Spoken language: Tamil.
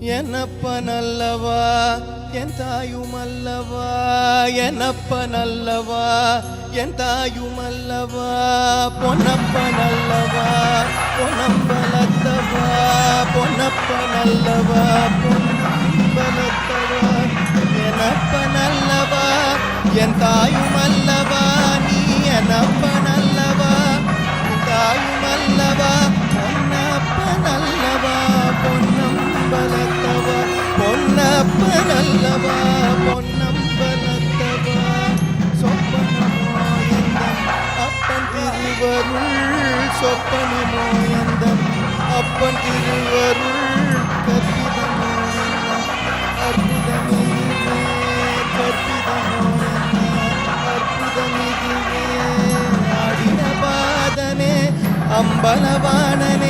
என்னப்ப நல்லவா என் தாயும் அல்லவா என்னப்ப நல்லவா என் தாயும் அல்லவா பொன்னப்ப நல்லவா பொன்னம்பலத்தவா? பொன்னப்ப நல்லவா பொன்னம்பலத்தவா? எனப்ப நல்லவா என் தாயும் அல்லவா நீ என்னப்ப பொன்னப்ப நல்லவா பொன்னம்பலத்தவா? சொப்பனமோ அப்பன் திருவருள் சொப்பனமோ அப்பன் திருவருள் கற்பிதமோ அற்புதமிதுவே கற்பிதமோ அற்புதமிதுவே ஆடின பாதனே அம்பலவாணனே